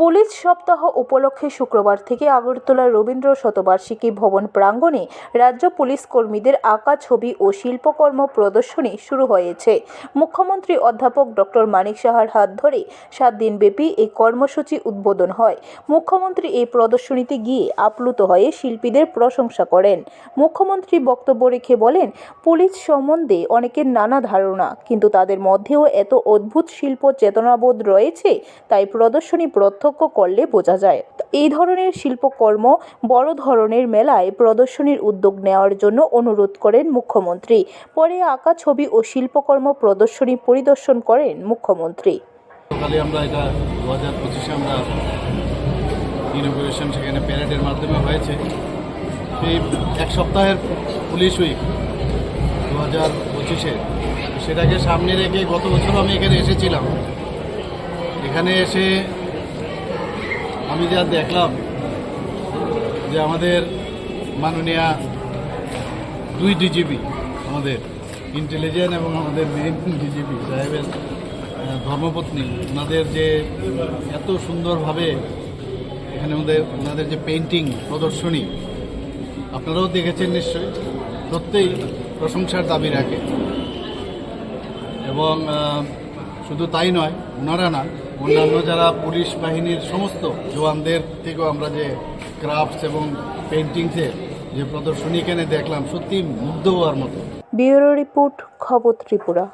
Police সপ্তাহ উপলক্ষে শুক্রবার থেকে আগরতলা রবীন্দ্র শতবার্ষিকী ভবন প্রাঙ্গণে রাজ্য পুলিশ কর্মীদের আঁকা ছবি ও শিল্পকর্ম প্রদর্শনী শুরু হয়েছে। মুখ্যমন্ত্রী অধ্যাপক ডক্টর মানিক সাহার হাত ধরে সাত দিনব্যাপী এই কর্মসূচি উদ্বোধন হয়। মুখ্যমন্ত্রী এই প্রদর্শনীতে গিয়ে আপ্লুত হয়ে শিল্পীদের প্রশংসা করেন। মুখ্যমন্ত্রী বক্তব্য রেখে বলেন, পুলিশ সম্বন্ধে অনেকের নানা ধারণা, কিন্তু তাদের মধ্যেও এত অদ্ভুত শিল্প চেতনাবোধ রয়েছে, তাই প্রদর্শনী প্রত্যক্ষ করলে বোঝা যায়। এই ধরনের শিল্পকর্ম বড় ধরনের মেলায় প্রদর্শনীর উদ্যোগ নেওয়ার জন্য অনুরোধ করেন মুখ্যমন্ত্রী। পরে আঁকা ছবি ও শিল্পকর্ম প্রদর্শনী পরিদর্শন করেন মুখ্যমন্ত্রী। সকালে সেখানে প্যারেডের মাধ্যমে হয়েছে। সেই এক সপ্তাহের পুলিশ উইক দু হাজার পঁচিশে। সেটাকে সামনে রেখে গত বছর আমি এখানে এসেছিলাম। এখানে এসে আমি যা দেখলাম যে আমাদের মাননীয়া দুই ডিজিপি আমাদের ইন্টেলিজেন্স এবং আমাদের মেইন ডিজিপি সাহেবের ধর্মপত্নী, ওনাদের যে এত সুন্দরভাবে এখানে আমাদের, ওনাদের যে পেন্টিং প্রদর্শনী, আপনারাও দেখেছেন নিশ্চয়ই, সত্যিই প্রশংসার দাবি রাখে। এবং শুধু তাই নয়, ওনারা না অন্যান্য যারা পুলিশ বাহিনীর সমস্ত জওয়ানদের থেকেও আমরা যে ক্রাফটস এবং পেন্টিংসের যে প্রদর্শনী এখানে দেখলাম সত্যি মুগ্ধ হওয়ার মতো। ব্যুরো রিপোর্ট, খবর ত্রিপুরা।